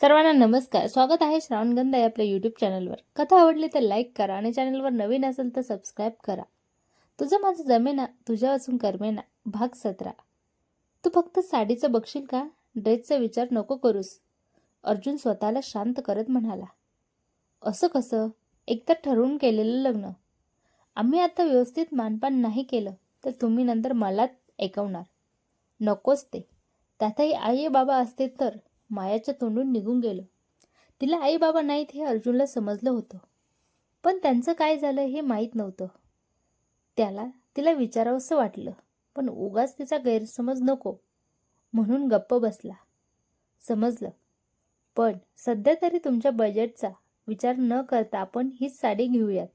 सर्वांना नमस्कार. स्वागत आहे श्रावणगंधा या आपल्या यूट्यूब चॅनलवर कथा आवडली तर लाईक करा आणि चॅनलवर नवीन असेल तर सबस्क्राईब करा. तुझं माझं जमेना तुझ्या वाचून करमेना भाग सतरा. तू फक्त साडीचं बघशील का? ड्रेसचा विचार नको करूस. अर्जुन स्वतःला शांत करत म्हणाला. असं कसं? एकतर ठरवून केलेलं लग्न. आम्ही आता व्यवस्थित मानपान नाही केलं तर तुम्ही नंतर मलाच ऐकवणार. नकोच ते. त्यातही आई बाबा असते तर. मायाच्या तोंडून निघून गेलं. तिला आई बाबा नाहीत हे अर्जुनला समजलं होतं. पण त्यांचं काय झालं हे माहीत नव्हतं. त्याला तिला विचारावंसं वाटलं पण उगाच तिचा गैरसमज नको म्हणून गप्प बसला. समजलं. पण सध्या तरी तुमच्या बजेटचा विचार न करता आपण हीच साडी घेऊयात.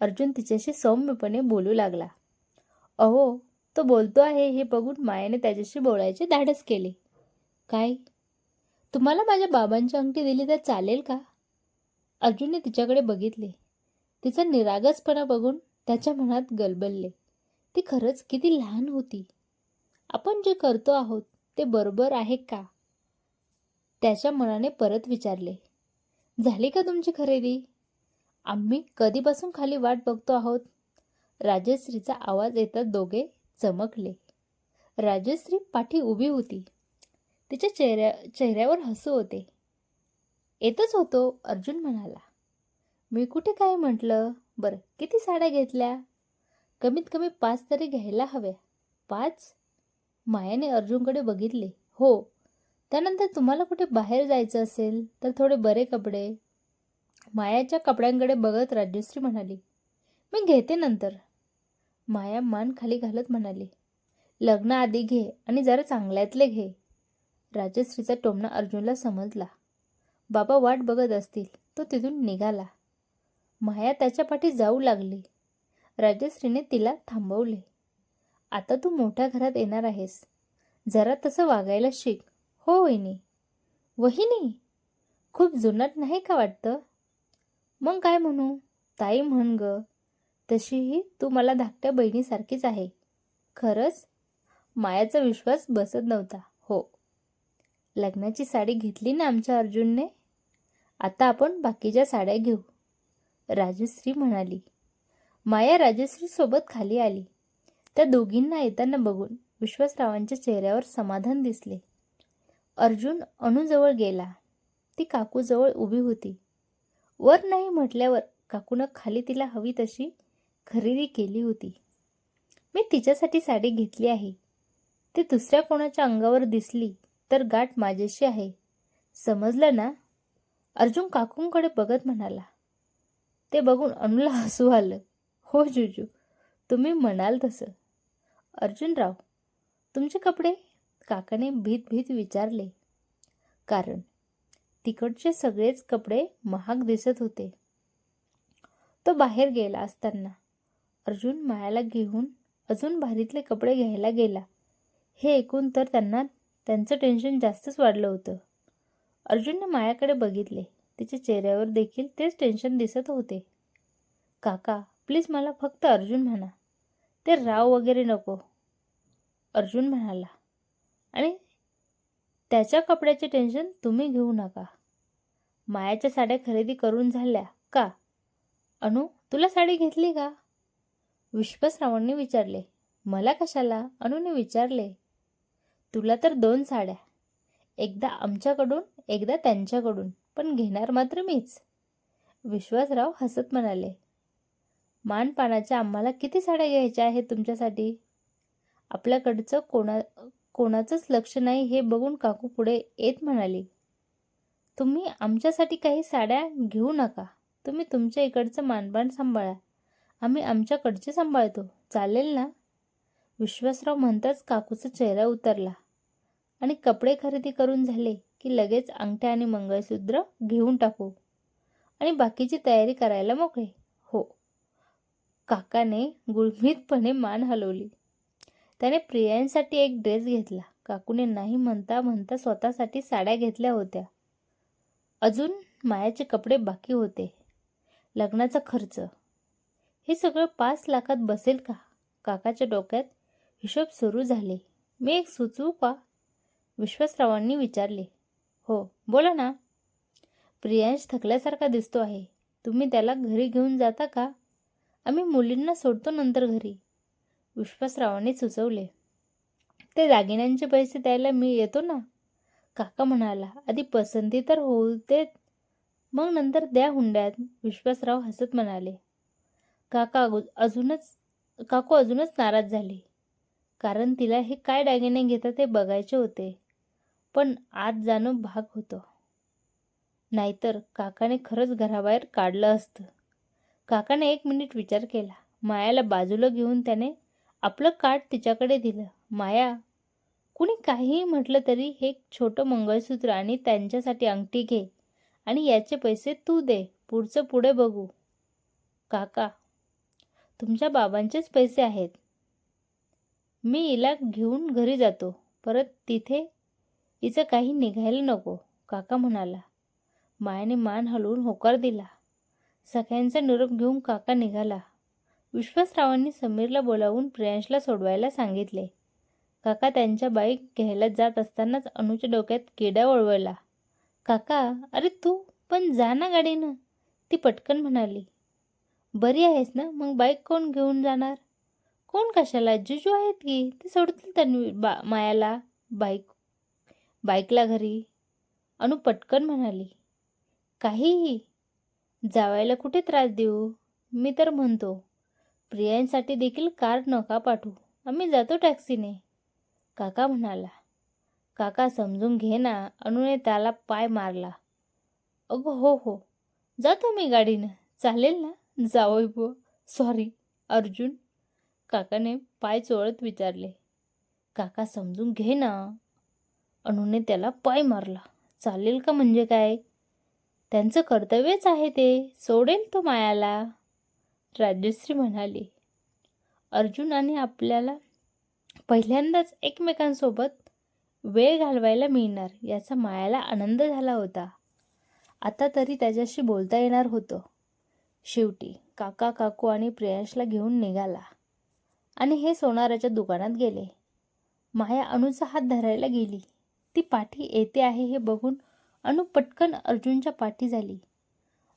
अर्जुन तिच्याशी सौम्यपणे बोलू लागला. अहो तो बोलतो आहे हे बघून मायाने त्याच्याशी बोलायचे धाडस केले. काय? तुम्हाला माझ्या बाबांची अंगठी दिली तर चालेल का? अर्जुनने तिच्याकडे बघितले. तिचा निरागसपणा बघून त्याच्या मनात गलबलले. ती खरंच किती लहान होती. आपण जे करतो आहोत ते बरोबर आहे का? त्याच्या मनाने परत विचारले. झाली का तुमची खरेदी? आम्ही कधीपासून खाली वाट बघतो आहोत? राजश्रीचा आवाज येतात दोघे चमकले. राजश्री पाठी उभी होती. तिच्या चेहऱ्या चेहऱ्यावर हसू होते. येतच होतो अर्जुन म्हणाला. मी कुठे काय म्हटलं? बरं किती साड्या घेतल्या? कमीत कमी पाच तरी घ्यायला हव्या. पाच? मायाने अर्जुनकडे बघितले. हो त्यानंतर तुम्हाला कुठे बाहेर जायचं असेल तर थोडे बरे कपडे. मायाच्या कपड्यांकडे बघत राजश्री म्हणाली. मी घेते नंतर. माया मान खाली घालत म्हणाली. लग्न आधी घे आणि जरा चांगल्यातले घे. राजश्रीचा टोमणा अर्जुनला समजला. बाबा वाट बघत असतील तो तिथून निघाला. माया त्याच्या पाठी जाऊ लागली. राजश्रीने तिला थांबवले. आता तू मोठ्या घरात येणार आहेस. जरा तसं वागायला शिक. हो वहिनी. वहिनी? खूप जुनाट नाही का वाटतं? मग काय म्हणू? ताई म्हण ग. तशीही तू मला धाकट्या बहिणीसारखीच आहे. खरंच? मायाचा विश्वास बसत नव्हता. लग्नाची साडी घेतली ना आमच्या अर्जुनने? आता आपण बाकीच्या साड्या घेऊ. राजश्री म्हणाली माया राजश्रीसोबत खाली आली. त्या दोघींना येताना बघून विश्वासरावांच्या चेहऱ्यावर समाधान दिसले. अर्जुन अणूजवळ गेला. ती काकूजवळ उभी होती. वर नाही म्हटल्यावर काकूनं खाली तिला हवी तशी खरेदी केली होती. मी तिच्यासाठी साडी घेतली आहे. ती दुसऱ्या कोणाच्या अंगावर दिसली. तर गाठ माझ्याशी आहे. समजलं ना? अर्जुन काकूंकडे बघत म्हणाला. ते बघून अनुला हसू आलं. हो जुजू. तुम्ही म्हणाल तसं. अर्जुनराव तुमचे कपडे? काकाने भीत भीत विचारले. कारण तिकडचे सगळेच कपडे महाग दिसत होते. तो बाहेर गेला असताना अर्जुन मायाला घेऊन अजून भारीतले कपडे घ्यायला गेला. हे ऐकून तर त्यांना त्यांचं टेन्शन जास्तच वाढलं होतं. अर्जुनने मायाकडे बघितले. तिच्या चेहऱ्यावर देखील तेच टेन्शन दिसत होते. काका प्लीज मला फक्त अर्जुन म्हणा. ते राव वगैरे नको. अर्जुन म्हणाला. आणि त्याच्या कपड्याचे टेन्शन तुम्ही घेऊ नका. मायाच्या साड्या खरेदी करून झाल्या. का? अनु तुला साडी घेतली का? विश्वासरावांनी विचारले. मला कशाला? अनुने विचारले. तुला तर दोन साड्या. एकदा आमच्याकडून एकदा त्यांच्याकडून पण घेणार मात्र मीच. विश्वासराव हसत म्हणाले मानपानाच्या आम्हाला किती साड्या घ्यायच्या आहेत तुमच्यासाठी? आपल्याकडचं कोणा कोणाचंच लक्ष नाही हे बघून काकू पुढे येत म्हणाली तुम्ही आमच्यासाठी काही साड्या घेऊ नका. तुम्ही तुमच्या इकडचं मानपान सांभाळा. आम्ही आमच्याकडचे सांभाळतो. चालेल ना? विश्वासराव म्हणताच काकूचा चेहरा उतरला आणि कपडे खरेदी करून झाले की लगेच अंगठ्या आणि मंगळसूत्र घेऊन टाकू आणि बाकीची तयारी करायला मोकळे. हो. काकाने गुळमीतपणे मान हलवली. त्याने प्रियांसाठी एक ड्रेस घेतला. काकूने नाही म्हणता म्हणता स्वतःसाठी साड्या घेतल्या होत्या. अजून मायाचे कपडे बाकी होते. लग्नाचा खर्च. हे सगळं पाच लाखात बसेल का? काकाच्या डोक्यात हिशोब सुरू झाले. मी एक सुचवू का विश्वासरावांनी विचारले हो बोला ना. प्रियांश थकल्यासारखा दिसतो आहे. तुम्ही त्याला घरी घेऊन जाता का? आम्ही मुलींना सोडतो नंतर घरी. विश्वासरावांनी सुचवले ते दागिन्यांचे पैसे द्यायला मी येतो ना. काका म्हणाला आधी पसंती तर होऊ देत. मग नंतर द्या हुंड्यात. विश्वासराव हसत म्हणाले. काका अगो- अजूनच काकू अजूनच नाराज झाले. कारण तिला हे काय दागिने घेतात ते बघायचे होते. पण आत जाणं भाग होतं. नाहीतर काकाने खरंच घराबाहेर काढलं असतं. काकाने एक मिनिट विचार केला. मायाला बाजूला घेऊन त्याने आपलं कार्ड तिच्याकडे दिलं. माया कुणी काहीही म्हटलं तरी हे एक छोटं मंगळसूत्र आणि त्यांच्यासाठी अंगठी घे आणि याचे पैसे तू दे. पुढचं पुढे बघू. काका तुमच्या बाबांचेच पैसे आहेत. मी हिला घेऊन घरी जातो. परत तिथे हिचं काही निघायला नको काका म्हणाला. मायाने मान हलवून होकार दिला. सगळ्यांचा निरोप घेऊन काका निघाला. विश्वासरावांनी समीरला बोलावून प्रियांशला सोडवायला सांगितले. काका त्यांच्या बाईक घ्यायला जात असतानाच अनुच्या डोक्यात किडा वळवला. काका अरे तू पण जा ना गाडीनं. ती पटकन म्हणाली. बरी आहेस ना? मग बाईक कोण घेऊन जाणार? कोण कशाला जुजू आहेत की? ते सोडतील तन्वी बा मायाला. बाईक बाईकला घरी. अनु पटकन म्हणाली काहीही. जावायला कुठे त्रास देऊ? मी तर म्हणतो प्रियांसाठी देखील कार नका पाठवू. आम्ही जातो टॅक्सीने. काका म्हणाला काका समजून घे ना. अनुने त्याला पाय मारला. अगं हो हो. जातो मी गाडीनं. चालेल ना? जावई बुवा. सॉरी अर्जुन. काकाने पाय चोळत विचारले काका समजून घे ना. अणूने त्याला पाय मारला चालेल का म्हणजे काय? त्यांचं कर्तव्यच आहे ते सोडेल तो मायाला. राजश्री म्हणाली अर्जुन आणि आपल्याला पहिल्यांदाच एकमेकांसोबत वेळ घालवायला मिळणार याचा मायाला आनंद झाला होता. आता तरी त्याच्याशी बोलता येणार होतं. शेवटी काका काकू आणि प्रियांशला घेऊन निघाला. आणि हे सोनाराच्या दुकानात गेले. माया अणूचा हात धरायला गेली. ती पाठी येते आहे हे बघून अणू पटकन अर्जुनच्या पाठी झाली.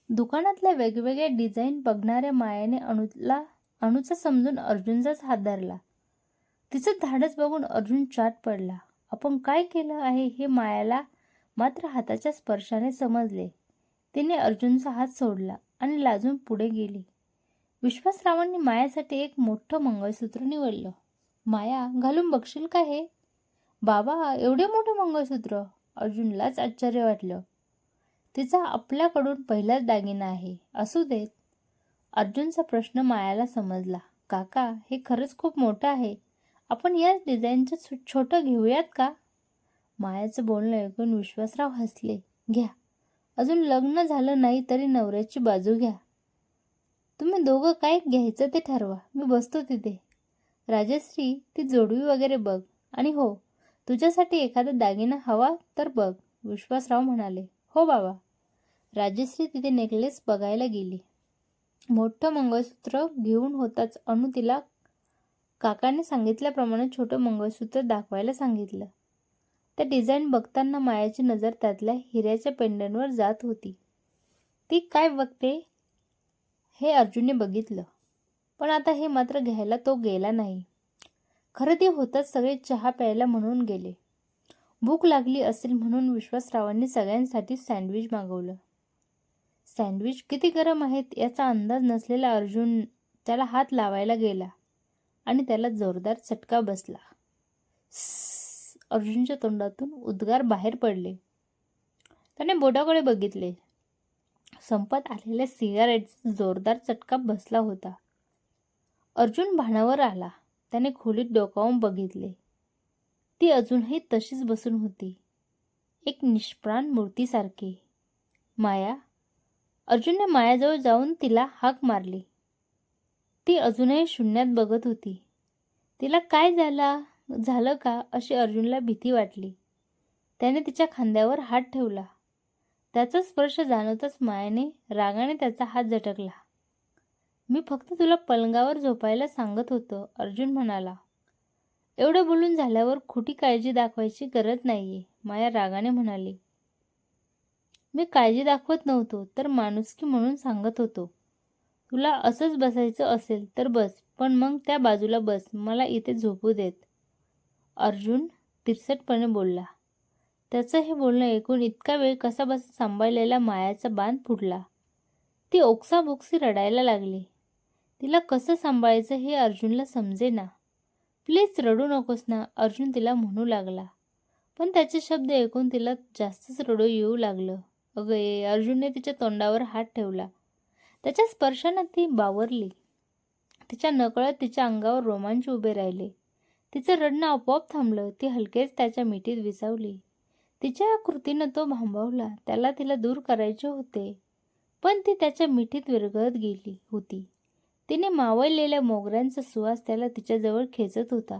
दुकानातल्या वेगवेगळ्या डिझाईन बघणाऱ्या मायाने अणूला अणूचा समजून अर्जुनचाच हात धरला. तिचं धाडस बघून अर्जुन चाट पडला. आपण काय केलं आहे हे मायाला मात्र हाताच्या स्पर्शाने समजले. तिने अर्जुनचा हात सोडला आणि लाजून पुढे गेली. विश्वासरावांनी मायासाठी एक मोठं मंगळसूत्र निवडलं. माया घालून बघशील का हे? बाबा एवढे मोठे मंगळसूत्र? अर्जुनलाच आश्चर्य वाटलं. तिचा आपल्याकडून पहिलाच दागिना आहे. असू देत. अर्जुनचा प्रश्न मायाला समजला. काका हे खरंच खूप मोठं आहे. आपण याच डिझाईनचं छो- छोटं घेऊयात का? मायाचं बोलणं ऐकून विश्वासराव हसले. घ्या. अजून लग्न झालं नाही तरी नवऱ्याची बाजू घ्या. तुम्ही दोघं काय घ्यायचं ते ठरवा. मी बसतो तिथे. राजश्री ती जोडवी वगैरे बघ. आणि हो तुझ्यासाठी एखादा दागिना हवा तर बघ विश्वासराव म्हणाले. हो बाबा. राजश्री तिथे नेकलेस बघायला गेली. मोठं मंगळसूत्र घेऊन होताच अनु तिला काकाने सांगितल्याप्रमाणे छोटं मंगळसूत्र दाखवायला सांगितलं. त्या डिझाईन बघताना मायाची नजर त्यातल्या हिऱ्याच्या पेंडनवर जात होती. ती काय बघते? हे अर्जुनने बघितलं. पण आता हे मात्र घ्यायला तो गेला नाही. खरं ते होताच सगळे चहा प्यायला म्हणून गेले. भूक लागली असेल म्हणून विश्वासरावांनी सगळ्यांसाठी सँडविच मागवलं. सँडविच किती गरम आहेत याचा अंदाज नसलेला अर्जुन त्याला हात लावायला गेला आणि त्याला जोरदार चटका बसला. अर्जुनच्या तोंडातून उद्गार बाहेर पडले. त्याने बोटाकडे बघितले. संपत आलेल्या सिगारेटचा जोरदार चटका बसला होता. अर्जुन भानावर आला. त्याने खोलीत डोकावून बघितले. ती अजूनही तशीच बसून होती. एक निष्प्राण मूर्तीसारखी. माया? अर्जुनने मायाजवळ जाऊन तिला हाक मारली. ती अजूनही शून्यात बघत होती. तिला काय झाला? झालं का? अशी अर्जुनला भीती वाटली. त्याने तिच्या खांद्यावर हात ठेवला. त्याचा स्पर्श जाणवतच मायाने रागाने त्याचा हात झटकला. मी फक्त तुला पलंगावर झोपायला सांगत होतो अर्जुन म्हणाला. एवढं बोलून झाल्यावर खोटी काळजी दाखवायची गरज नाहीये माया रागाने म्हणाली. मी काळजी दाखवत नव्हतो तर माणुसकी म्हणून सांगत होतो. तुला असंच बसायचं असेल तर बस पण मग त्या बाजूला बस मला इथे झोपू देत. अर्जुन तिरसटपणे बोलला. त्याचं हे बोलणं ऐकून इतका वेळ कसा बसा सांभाळलेला मायाचा बांध फुटला. ती ओक्साबोक्सी रडायला लागली. तिला कसं सांभाळायचं हे अर्जुनला समजेना. प्लीज रडू नकोस ना अर्जुन तिला म्हणू लागला. पण त्याचे शब्द ऐकून तिला जास्तच रडू येऊ लागलं. अगं ये अर्जुनने तिच्या तोंडावर हात ठेवला. त्याच्या स्पर्शानं ती बावरली. तिच्या नकळत तिच्या अंगावर रोमांच उभे राहिले. तिचं रडणं आपोआप थांबलं. ती हलकेच त्याच्या मिठीत विसावली. तिच्या या कृतीनं तो भांबवला. त्याला तिला दूर करायचे होते. पण ती त्याच्या मिठीत विरघळत गेली होती. तिने मावळलेल्या मोगऱ्यांचा सुवास त्याला तिच्याजवळ खेचत होता.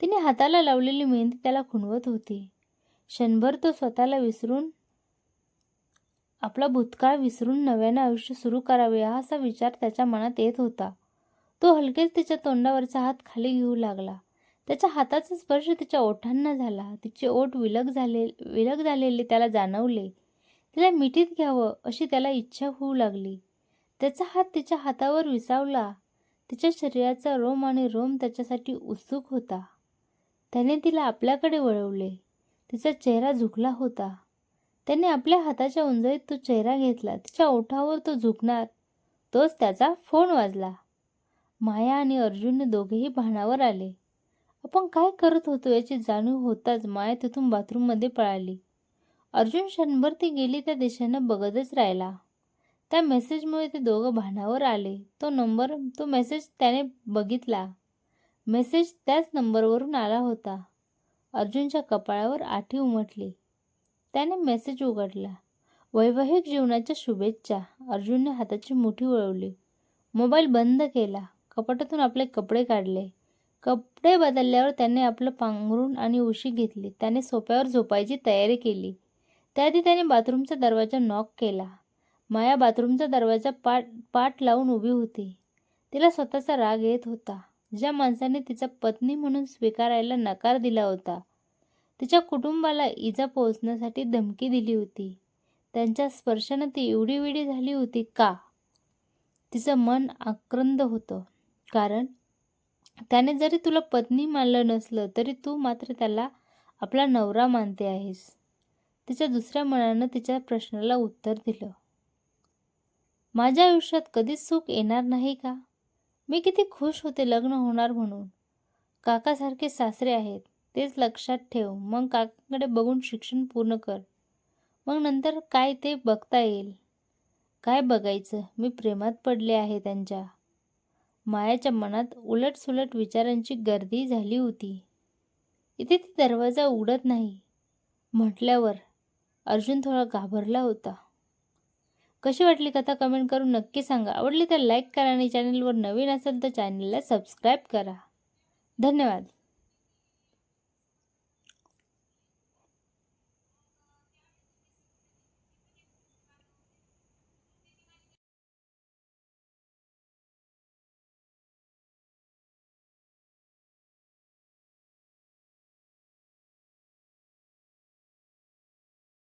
तिने हाताला लावलेली मेहंदी त्याला खुणवत होती. क्षणभर तो स्वतःला विसरून आपला भूतकाळ विसरून नव्यानं आयुष्य सुरू करावे हा असा विचार त्याच्या मनात येत होता. तो हलकेच तिच्या तोंडावरचा हात खाली घेऊ लागला. त्याच्या हाताचा स्पर्श तिच्या ओठांना झाला. तिचे ओठ विलग झाले विलग झालेले त्याला जाणवले. तिला मिठीत घ्यावं अशी त्याला इच्छा होऊ लागली. त्याचा हात तिच्या हातावर विसावला. तिच्या शरीराचा रोम आणि रोम त्याच्यासाठी उत्सुक होता. त्याने तिला आपल्याकडे वळवले. तिचा चेहरा झुकला होता. त्याने आपल्या हाताच्या उंजळीत तो चेहरा घेतला. तिच्या ओठावर तो झुकणार तोच त्याचा फोन वाजला. माया आणि अर्जुनने दोघेही भानावर आले. आपण काय करत होतो याची जाणीव होताच माया तिथून बाथरूममध्ये पळाली. अर्जुन क्षणभर ती गेली त्या दिशेनं बघतच राहिला. त्या मेसेजमुळे ते दोघं भानावर आले. तो नंबर तो मेसेज त्याने बघितला. मेसेज त्याच नंबरवरून आला होता. अर्जुनच्या कपाळावर आठी उमटली. त्याने मेसेज उघडला. वैवाहिक जीवनाच्या शुभेच्छा. अर्जुनने हाताची मुठी वळवली. मोबाईल बंद केला. कपाटातून आपले कपडे काढले. कपडे बदलल्यावर त्याने आपलं पांघरून आणि उशी घेतली. त्याने सोप्यावर झोपायची तयारी केली. त्याआधी त्याने बाथरूमचा दरवाजा नॉक केला. माया बाथरूमचा दरवाजा पाठ पाठ लावून उभी होती. तिला स्वतःचा राग येत होता. ज्या माणसाने तिचा पत्नी म्हणून स्वीकारायला नकार दिला होता तिच्या कुटुंबाला इजा पोहोचण्यासाठी धमकी दिली होती. त्यांच्या स्पर्शानं ती एवढी विडी झाली होती का? तिचं मन आक्रंद होतं. कारण त्याने जरी तुला पत्नी मानलं नसलं तरी तू मात्र त्याला आपला नवरा मानते आहेस. तिच्या दुसऱ्या मनानं तिच्या प्रश्नाला उत्तर दिलं. माझ्या आयुष्यात कधीच सुख येणार नाही का? मी किती खुश होते लग्न होणार म्हणून. काकासारखे सासरे आहेत तेच लक्षात ठेव. मग काकाकडे बघून शिक्षण पूर्ण कर. मग नंतर काय ते बघता येईल? काय बघायचं? मी प्रेमात पडले आहे त्यांच्या. मायाच्या मनात उलटसुलट विचारांची गर्दी झाली होती. इथे ती दरवाजा उघडत नाही. म्हटल्यावर अर्जुन थोडा घाबरला होता. कशी वाटली कथा कमेंट करून नक्की सांगा. आवडली तर लाईक करा आणि चॅनलवर नवीन असेल तर चॅनलला सबस्क्राईब करा. धन्यवाद.